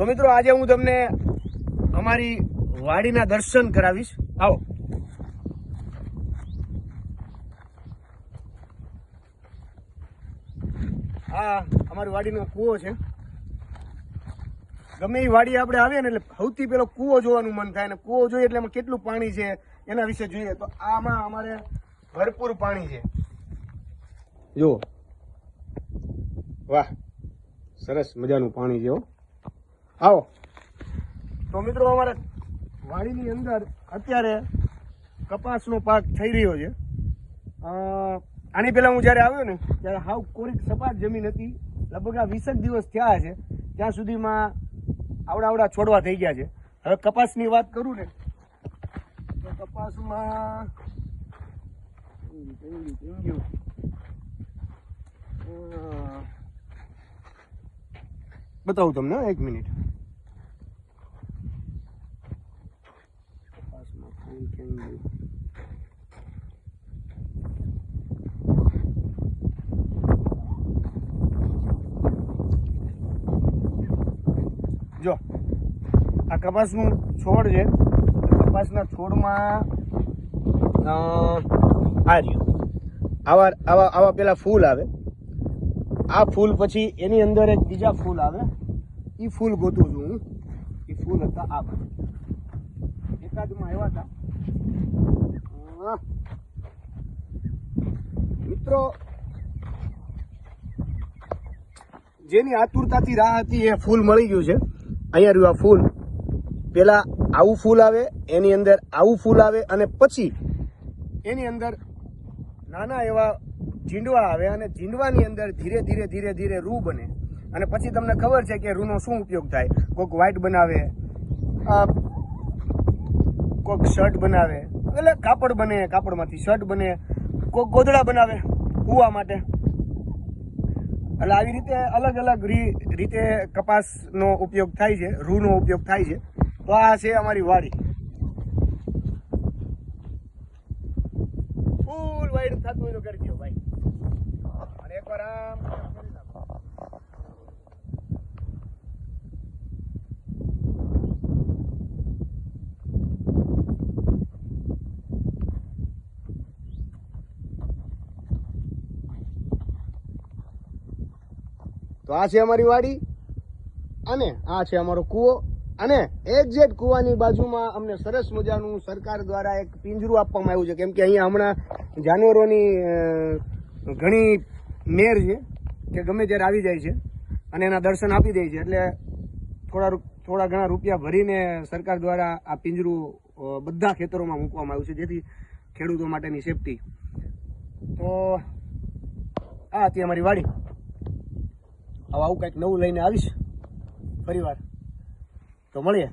તો મિત્રો, આજે હું તમને અમારી વાડીના દર્શન કરાવીશ. આવો. આ અમારી વાડીનો કૂવો છે. ગમે એ વાડી આપણે આવીએ ને એટલે સૌથી પેલો કૂવો જોવાનું મન થાય ને કૂવો જોઈએ એટલે એમાં કેટલું પાણી છે એના વિશે જોઈએ. તો આમાં અમારે ભરપૂર પાણી છે. જુઓ. વાહ, સરસ મજાનું પાણી છે આવો. તો મિત્રો અમારે વાડીની અંદર અત્યારે કપાસનો પાક થઈ રહ્યો છે. આની પહેલાં હું જ્યારે આવ્યો ને, ત્યારે હાવ કોરીક સપાટ જમીન હતી. લગભગ આ વીસેક દિવસ થયા છે. ત્યાં સુધીમાં આવડા આવડા છોડવા થઈ ગયા છે. હવે કપાસની વાત કરું ને, તો કપાસમાં બતાવું તમને એક મિનિટ કપાસમાં ફૂલ થઈ જો, આ કપાસનું છોડ છે. કપાસના છોડમાં આ આવા આવા આવા પેલા ફૂલ આવે. આ ફૂલ પછી એની અંદર એક બીજા ફૂલ આવે. એ ફૂલ ગોતું છું હું. એ ફૂલ હતા આ એકાદમાં આવ્યા હતા. મિત્રો, જેની આતુરતાથી રાહ હતી એ ફૂલ મળી ગયું છે. અહીંયા રહ્યું આ ફૂલ. પેલા આવું ફૂલ આવે, એની અંદર આવું ફૂલ આવે અને પછી એની અંદર નાના એવા ઝીંડવા આવે અને ઝીંડવાની અંદર ધીરે ધીરે ધીરે ધીરે રૂ બને. અને પછી તમને ખબર છે કે રૂનો શું ઉપયોગ થાય. કોઈક વ્હાઇટ બનાવે. કોઈક શર્ટ બનાવે. એટલે કાપડ બને, કાપડમાંથી શર્ટ બને કોઈક ગોદડા બનાવે કૂવા માટે. એટલે આવી રીતે અલગ અલગ રીતે કપાસનો ઉપયોગ થાય છે, રૂનો ઉપયોગ થાય છે. તો આ છે અમારી વાડી. ફૂલ વાઈડ થતું હોય તો કરજો ભાઈ. અને એકવાર આમ તો આ છે અમારી વાડી અને આ છે અમારો કૂવો. અને એક્ઝેક્ટ કૂવાની બાજુમાં અમને સરસ મજાનું સરકાર દ્વારા એક પિંજરું આપવામાં આવ્યું છે. કેમ કે અહીંયા હમણાં જાનવરોની ઘણી મેર છે કે ગમે ત્યારે આવી જાય છે અને એના દર્શન આપી દે છે. એટલે થોડા થોડા ઘણા રૂપિયા ભરીને સરકાર દ્વારા આ પિંજરું બધા ખેતરોમાં મૂકવામાં આવ્યું છે, જેથી ખેડૂતો માટેની સેફટી. તો આ હતી અમારી વાડી. હવે આવું કંઈક નવું લઈને આવીશ. ફરી વાર તો મળીએ.